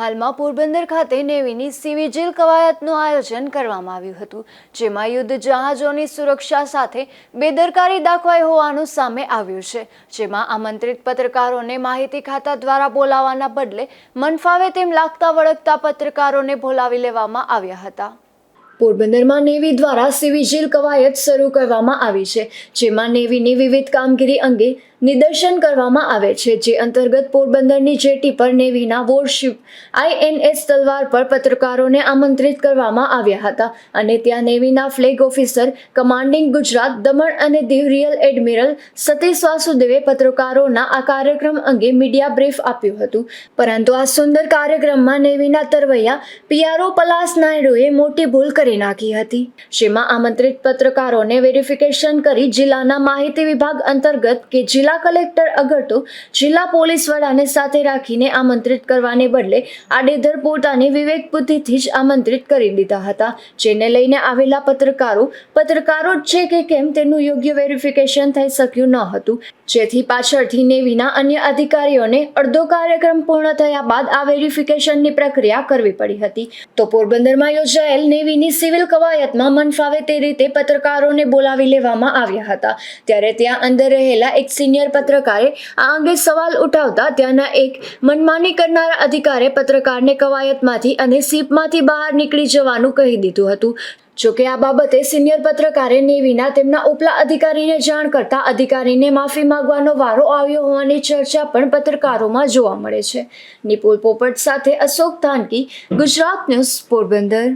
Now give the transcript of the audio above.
હાલમાં પોરબંદર ખાતે નેવીની સિવિજિલ કવાયતનું આયોજન કરવામાં આવ્યું હતું, જેમાં યુદ્ધ જહાજોની સુરક્ષા સાથે બેદરકારી દાખવાઈ હોવાનું સામે આવ્યું છે, જેમાં આમંત્રિત પત્રકારોને માહિતી ખાતા દ્વારા બોલાવવાના બદલે મનફાવે તેમ લાગતા વળગતા પત્રકારોને બોલાવી લેવામાં આવ્યા હતા. પોરબંદરમાં નેવી દ્વારા સિવિજિલ કવાયત શરૂ કરવામાં આવી છે, જેમાં નેવીની વિવિધ કામગીરી અંગે નિદર્શન કરવામાં આવે છે, જે અંતર્ગત પોરબંદરની જેટી પર નેવીના વોરશિપ આઈએનએસ તલવાર પર પત્રકારોને આમંત્રિત કરવામાં આવ્યા હતા અને ત્યાં નેવીના flag officer, commanding Gujarat Daman અને દીવ રિયલ એડમિરલ સતીશ વાસુદેવે પત્રકારોના આ કાર્યક્રમ અંગે મીડિયા બ્રીફ આપ્યું હતું. પરંતુ આ સુંદર કાર્યક્રમમાં નેવીના તરવૈયા પીઆરઓ પલાસ નાયડુએ મોટી ભૂલ કરી નાખી હતી. જેમાં આમંત્રિત પત્રકારોને વેરિફિકેશન કરી જિલ્લાના માહિતી વિભાગ અંતર્ગત કે જિલ્લા કલેક્ટર અગટો જિલ્લા પોલીસ વડાને સાથે રાખીને આમંત્રિત કરવાને બદલે આડેધર પોતાની વિવેક બુદ્ધિથી જ આમંત્રિત કરી દીધા હતા. જેને લઈને આવેલા પત્રકારો પત્રકારો જ છે કે કેમ તેનું યોગ્ય વેરિફિકેશન થઈ શક્યું ન હતું. જેથી પાછળથી નેવીના અન્ય અધિકારીઓને અડધો કાર્યક્રમ પૂર્ણ થયા બાદ આ વેરિફિકેશનની પ્રક્રિયા કરવી પડી હતી. તો પોરબંદરમાં યોજાયેલ નેવીની સિવિલ કવાયતમાં મન ફાવે તે રીતે પત્રકારોને બોલાવી લેવામાં આવ્યા હતા. ત્યારે ત્યાં અંદર રહેલા એક સિનિયર પત્રકારે આ અંગે સવાલ ઉઠાવતા ત્યાંના એક મનમાની કરનારા અધિકારે પત્રકારને કવાયતમાંથી અને સીપમાંથી બહાર નીકળી જવાનું કહી દીધું હતું. જોકે આ બાબતે સિનિયર પત્રકારે નેવીના તેમના ઉપલા અધિકારીને જાણ કરતા અધિકારીને માફી માંગવાનો વારો આવ્યો હોવાની ચર્ચા પણ પત્રકારોમાં જોવા મળે છે. નિપુલ પોપટ સાથે અશોક થાનકી ગુજરાત ન્યૂઝ પોરબંદર.